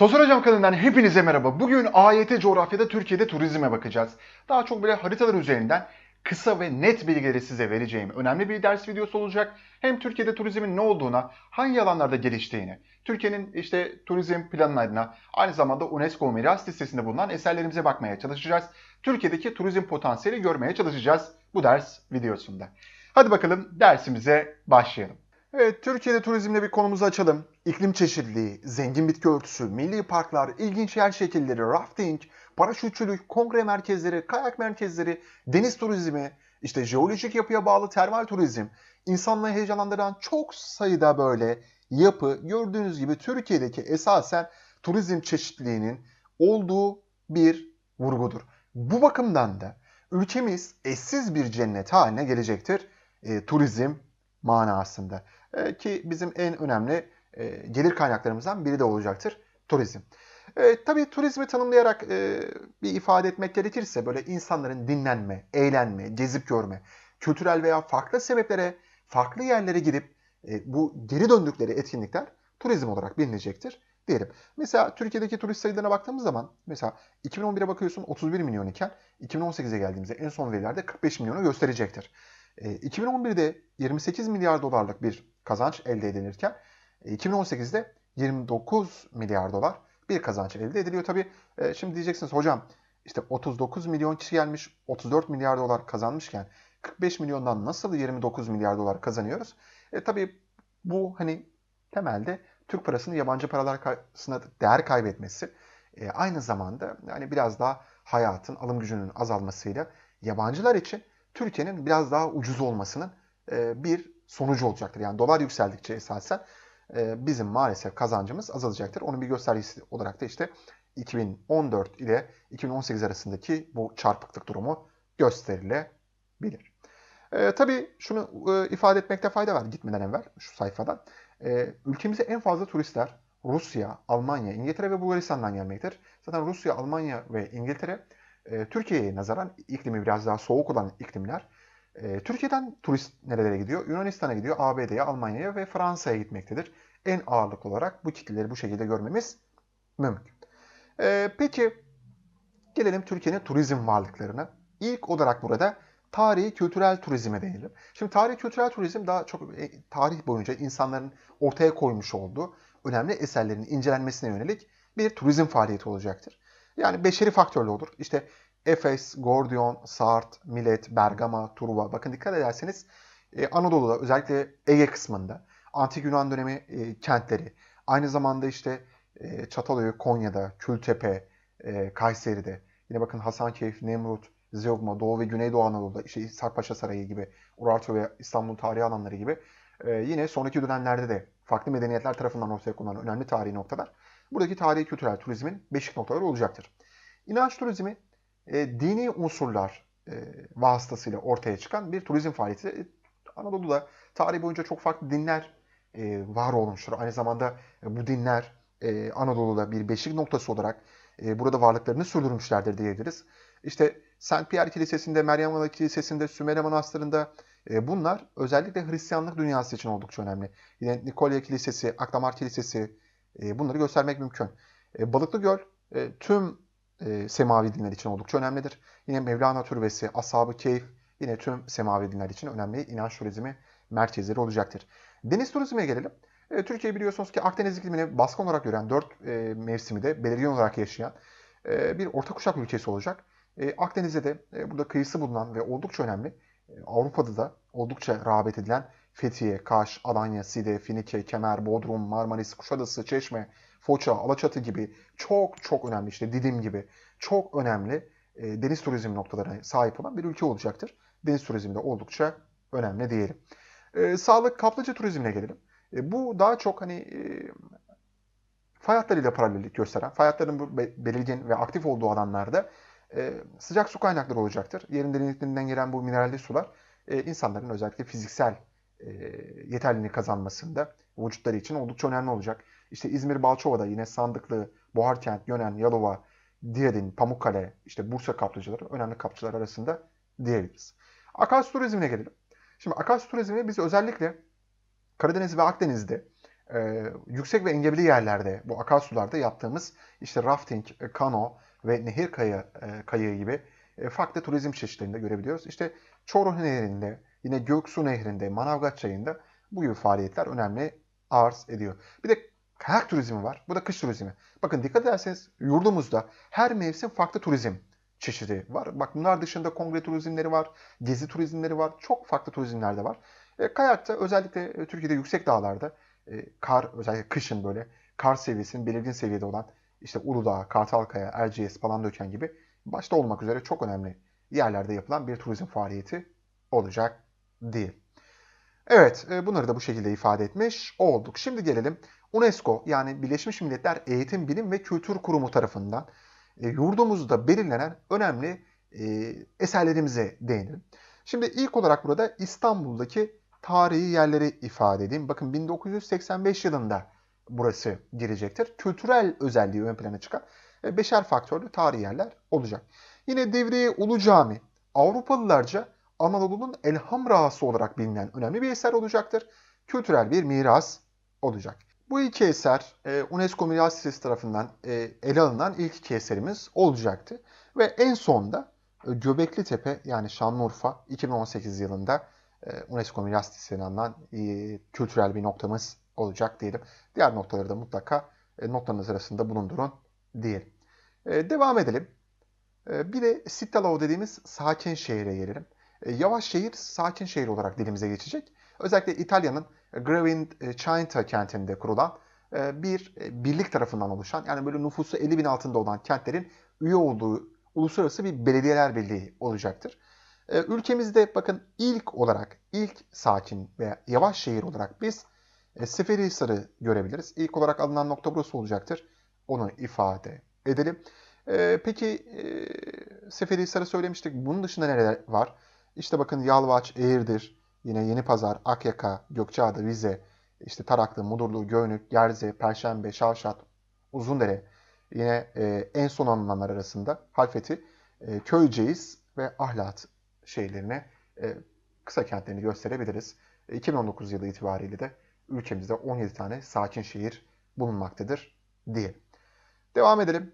Sosyal Hocam kanalından hepinize merhaba. Bugün AYT coğrafyada Türkiye'de turizme bakacağız. Daha çok böyle haritalar üzerinden kısa ve net bilgileri size vereceğim önemli bir ders videosu olacak. Hem Türkiye'de turizmin ne olduğuna, hangi alanlarda geliştiğini, Türkiye'nin işte turizm planlarına, aynı zamanda UNESCO miras listesinde bulunan eserlerimize bakmaya çalışacağız. Türkiye'deki turizm potansiyeli görmeye çalışacağız bu ders videosunda. Hadi bakalım dersimize başlayalım. Evet, Türkiye'de turizmle bir konumuzu açalım. İklim çeşitliliği, zengin bitki örtüsü, milli parklar, ilginç yer şekilleri, rafting, paraşütçülük, kongre merkezleri, kayak merkezleri, deniz turizmi, işte jeolojik yapıya bağlı termal turizm, insanlığı heyecanlandıran çok sayıda böyle yapı gördüğünüz gibi Türkiye'deki esasen turizm çeşitliliğinin olduğu bir vurgudur. Bu bakımdan da ülkemiz eşsiz bir cennet haline gelecektir e, turizm manasında. E, ki bizim en önemli e, gelir kaynaklarımızdan biri de olacaktır turizm. E, tabii turizmi tanımlayarak e, bir ifade etmek gerekirse böyle insanların dinlenme, eğlenme, gezip görme, kültürel veya farklı sebeplere, farklı yerlere gidip e, bu geri döndükleri etkinlikler turizm olarak bilinecektir diyelim. Mesela Türkiye'deki turist sayılarına baktığımız zaman mesela 2011'e bakıyorsun 31 milyon iken 2018'e geldiğimizde en son verilerde 45 milyonu gösterecektir. E, 2011'de 28 milyar dolarlık bir kazanç elde edilirken e, 2018'de 29 milyar dolar bir kazanç elde ediliyor. Tabii e, şimdi diyeceksiniz hocam işte 39 milyon kişi gelmiş 34 milyar dolar kazanmışken 45 milyondan nasıl 29 milyar dolar kazanıyoruz? E, tabii bu hani temelde Türk parasının yabancı paralar karşısında değer kaybetmesi. E, aynı zamanda yani biraz daha hayatın alım gücünün azalmasıyla yabancılar için Türkiye'nin biraz daha ucuz olmasının e, bir sonucu olacaktır. Yani dolar yükseldikçe esasen e, bizim maalesef kazancımız azalacaktır. Onun bir göstergesi olarak da işte 2014 ile 2018 arasındaki bu çarpıklık durumu gösterilebilir. E, tabii şunu e, ifade etmekte fayda var gitmeden evvel şu sayfadan. E, ülkemize en fazla turistler Rusya, Almanya, İngiltere ve Bulgaristan'dan gelmektedir. Zaten Rusya, Almanya ve İngiltere e, Türkiye'ye nazaran iklimi biraz daha soğuk olan iklimler. E, Türkiye'den turist nerelere gidiyor? Yunanistan'a gidiyor, ABD'ye, Almanya'ya ve Fransa'ya gitmektedir. En ağırlık olarak bu kitleleri bu şekilde görmemiz mümkün. E, peki gelelim Türkiye'nin turizm varlıklarına. İlk olarak burada tarihi kültürel turizme değinelim. Şimdi tarihi kültürel turizm daha çok e, tarih boyunca insanların ortaya koymuş olduğu önemli eserlerin incelenmesine yönelik bir turizm faaliyeti olacaktır. Yani beşeri faktörlü olur. İşte Efes, Gordion, Sart, Milet, Bergama, Truva. Bakın dikkat ederseniz e, Anadolu'da özellikle Ege kısmında Antik Yunan dönemi e, kentleri. Aynı zamanda işte e, Çatalhöyük, Konya'da, Kültepe, Kayseri'de. Yine bakın Hasankeyf, Nemrut, Zeugma, Doğu ve Güneydoğu Anadolu'da işte Sarpaşa Sarayı gibi, Urartu ve İstanbul tarihi alanları gibi. Yine sonraki dönemlerde de farklı medeniyetler tarafından ortaya konulan önemli tarihi noktalar. Buradaki tarihi kültürel turizmin beşik noktaları olacaktır. İnanç turizmi e, dini unsurlar e, vasıtasıyla ortaya çıkan bir turizm faaliyeti. E, Anadolu'da tarih boyunca çok farklı dinler e, var olmuştur. Aynı zamanda e, bu dinler e, Anadolu'da bir beşik noktası olarak e, burada varlıklarını sürdürmüşlerdir diyebiliriz. İşte Saint Pierre Kilisesi'nde, Meryem Ana Kilisesi'nde, Sümele Manastırı'nda e, bunlar özellikle Hristiyanlık dünyası için oldukça önemli. Yine Nikolya Kilisesi, Akdamar Kilisesi e, bunları göstermek mümkün. E, Balıklı Göl e, tüm e, semavi dinler için oldukça önemlidir. Yine Mevlana Türbesi, Ashab-ı Keyif yine tüm semavi dinler için önemli inanç turizmi merkezleri olacaktır. Deniz turizmine gelelim. E, Türkiye biliyorsunuz ki Akdeniz iklimini baskın olarak gören, dört e, mevsimi de belirgin olarak yaşayan e, bir orta kuşak ülkesi olacak. E, Akdeniz'de de e, burada kıyısı bulunan ve oldukça önemli, e, Avrupa'da da oldukça rağbet edilen Fethiye, Kaş, Alanya, Side, Finike, Kemer, Bodrum, Marmaris, Kuşadası, Çeşme, Foça, Alaçatı gibi çok çok önemli işte Didim gibi çok önemli e, deniz turizmi noktalarına sahip olan bir ülke olacaktır. Deniz turizmi de oldukça önemli diyelim. E, sağlık kaplıca turizmine gelelim. E, bu daha çok hani e, fay hatlarıyla paralellik gösteren, fay hatlarının belirgin ve aktif olduğu alanlarda e, sıcak su kaynakları olacaktır. Yerin derinliklerinden gelen bu mineralli sular e, insanların özellikle fiziksel e, yeterliliğini kazanmasında vücutları için oldukça önemli olacak. İşte İzmir Balçova'da yine Sandıklı, Boğarkent, Gönen, Yalova, Diyadin, Pamukkale, işte Bursa kaplıcıları önemli kaplıcılar arasında diyebiliriz. Akarsu turizmine gelelim. Şimdi akarsu turizmi biz özellikle Karadeniz ve Akdeniz'de e, yüksek ve engebeli yerlerde bu akarsularda yaptığımız işte rafting, e, kano ve nehir kayı, e, kayığı gibi e, farklı turizm çeşitlerinde görebiliyoruz. İşte Çoruh Nehri'nde, yine Göksu Nehri'nde, Manavgat Çayı'nda bu gibi faaliyetler önemli arz ediyor. Bir de kayak turizmi var. Bu da kış turizmi. Bakın dikkat ederseniz yurdumuzda her mevsim farklı turizm çeşidi var. Bak bunlar dışında kongre turizmleri var, gezi turizmleri var. Çok farklı turizmler de var. E, kayakta özellikle e, Türkiye'de yüksek dağlarda e, kar özellikle kışın böyle kar seviyesinin belirgin seviyede olan işte Uludağ, Kartalkaya, Erciyes, Palandöken gibi başta olmak üzere çok önemli yerlerde yapılan bir turizm faaliyeti olacak değil. Evet, e, bunları da bu şekilde ifade etmiş olduk. Şimdi gelelim UNESCO yani Birleşmiş Milletler Eğitim, Bilim ve Kültür Kurumu tarafından e, yurdumuzda belirlenen önemli e, eserlerimize değinelim. Şimdi ilk olarak burada İstanbul'daki tarihi yerleri ifade edeyim. Bakın 1985 yılında burası girecektir. Kültürel özelliği ön plana çıkan beşer faktörlü tarihi yerler olacak. Yine Devriye Ulu Cami Avrupalılarca Anadolu'nun elham rahası olarak bilinen önemli bir eser olacaktır. Kültürel bir miras olacak. Bu iki eser e, UNESCO Miras Listesi tarafından e, ele alınan ilk iki eserimiz olacaktı. Ve en sonda e, Göbekli Tepe yani Şanlıurfa 2018 yılında UNESCO Miras Listesi'ne alınan kültürel bir noktamız olacak diyelim. Diğer noktaları da mutlaka notlarınız arasında bulundurun diyelim. Devam edelim. Bir de Sittalao dediğimiz sakin şehire gelelim. E, yavaş şehir sakin şehir olarak dilimize geçecek. Özellikle İtalya'nın Gravina kentinde kurulan e, bir e, birlik tarafından oluşan yani böyle nüfusu 50 bin altında olan kentlerin üye olduğu uluslararası bir belediyeler birliği olacaktır. E, ülkemizde bakın ilk olarak ilk sakin veya yavaş şehir olarak biz Seferihisar'ı görebiliriz. İlk olarak alınan nokta burası olacaktır. Onu ifade edelim. Peki Seferihisar'ı söylemiştik. Bunun dışında neler var? İşte bakın Yalvaç, Eğirdir, Yine Yeni Pazar, Akyaka, Gökçeada, Rize, işte Taraklı, Mudurlu, Göynük, Gerze, Perşembe, Şavşat, Uzundere. Yine e, en son anılanlar arasında Halfeti, e, Köyceğiz ve Ahlat şehirlerine e, kısa kentlerini gösterebiliriz. E, 2019 yılı itibariyle de ülkemizde 17 tane sakin şehir bulunmaktadır diye. Devam edelim.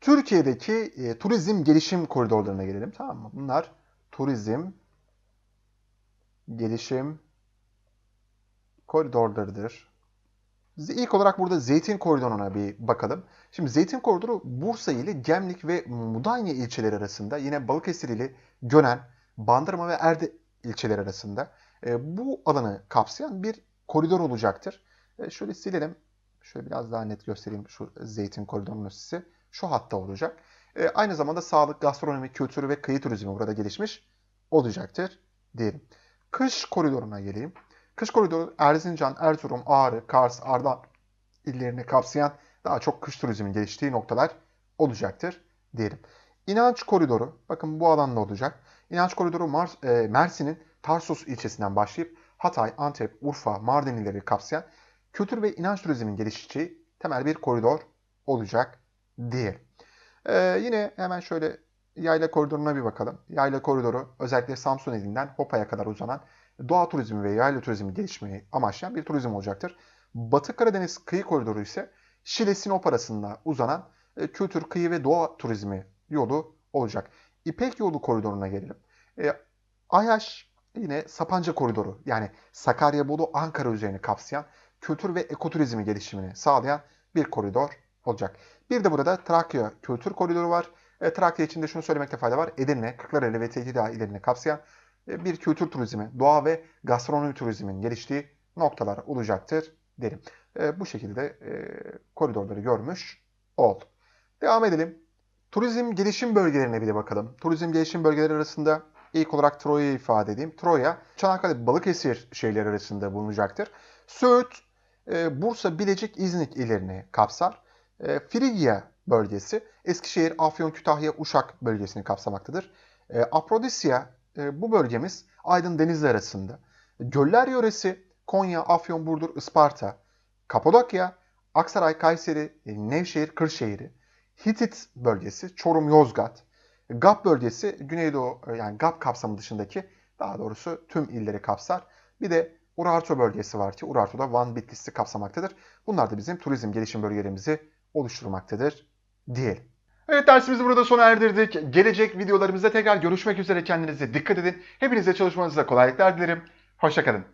Türkiye'deki e, turizm gelişim koridorlarına gelelim. Tamam mı? Bunlar turizm gelişim koridorlarıdır. İlk olarak burada Zeytin Koridoru'na bir bakalım. Şimdi Zeytin Koridoru Bursa ile Gemlik ve Mudanya ilçeleri arasında yine Balıkesir ile Gönen, Bandırma ve Erde ilçeleri arasında e, bu alanı kapsayan bir koridor olacaktır. E, şöyle silelim. Şöyle biraz daha net göstereyim şu Zeytin Koridoru'nun size. Şu hatta olacak. E, aynı zamanda sağlık, gastronomi, kültürü ve kıyı turizmi burada gelişmiş olacaktır diyelim. Kış koridoruna geleyim. Kış koridoru Erzincan, Erzurum, Ağrı, Kars, Ardahan illerini kapsayan daha çok kış turizmin geliştiği noktalar olacaktır diyelim. İnanç koridoru, bakın bu alanda olacak. İnanç koridoru Mars, e, Mersin'in Tarsus ilçesinden başlayıp Hatay, Antep, Urfa, Mardin illeri kapsayan kültür ve inanç turizmin gelişeceği temel bir koridor olacak diyelim. Ee, yine hemen şöyle Yayla koridoruna bir bakalım. Yayla koridoru özellikle Samsun ilinden Hopa'ya kadar uzanan doğa turizmi ve yayla turizmi gelişmeyi amaçlayan bir turizm olacaktır. Batı Karadeniz kıyı koridoru ise Şile Sinop arasında uzanan e, kültür, kıyı ve doğa turizmi yolu olacak. İpek yolu koridoruna gelelim. E, Ayaş yine Sapanca koridoru yani Sakarya, Bolu, Ankara üzerine kapsayan kültür ve ekoturizmi gelişimini sağlayan bir koridor olacak. Bir de burada Trakya Kültür Koridoru var. E, Trakya için de şunu söylemekte fayda var. Edirne, Kırklareli ve Tekirdağ illerini kapsayan e, bir kültür turizmi, doğa ve gastronomi turizmin geliştiği noktalar olacaktır derim. E, bu şekilde e, koridorları görmüş olduk. Devam edelim. Turizm gelişim bölgelerine bir de bakalım. Turizm gelişim bölgeleri arasında ilk olarak Troya'yı ifade edeyim. Troya, Çanakkale, Balıkesir şehirleri arasında bulunacaktır. Söğüt, e, Bursa, Bilecik, İznik illerini kapsar. E, Frigya bölgesi Eskişehir, Afyon, Kütahya, Uşak bölgesini kapsamaktadır. E, Aprodisya e, bu bölgemiz Aydın Denizli arasında. Göller yöresi Konya, Afyon, Burdur, Isparta, Kapadokya, Aksaray, Kayseri, e, Nevşehir, Kırşehir'i, Hitit bölgesi Çorum, Yozgat, GAP bölgesi Güneydoğu e, yani GAP kapsamı dışındaki daha doğrusu tüm illeri kapsar. Bir de Urartu bölgesi var ki Urartu da Van Bitlis'i kapsamaktadır. Bunlar da bizim turizm gelişim bölgelerimizi oluşturmaktadır diyelim. Evet dersimizi burada sona erdirdik. Gelecek videolarımızda tekrar görüşmek üzere kendinize dikkat edin. Hepinize çalışmanızda kolaylıklar dilerim. Hoşçakalın.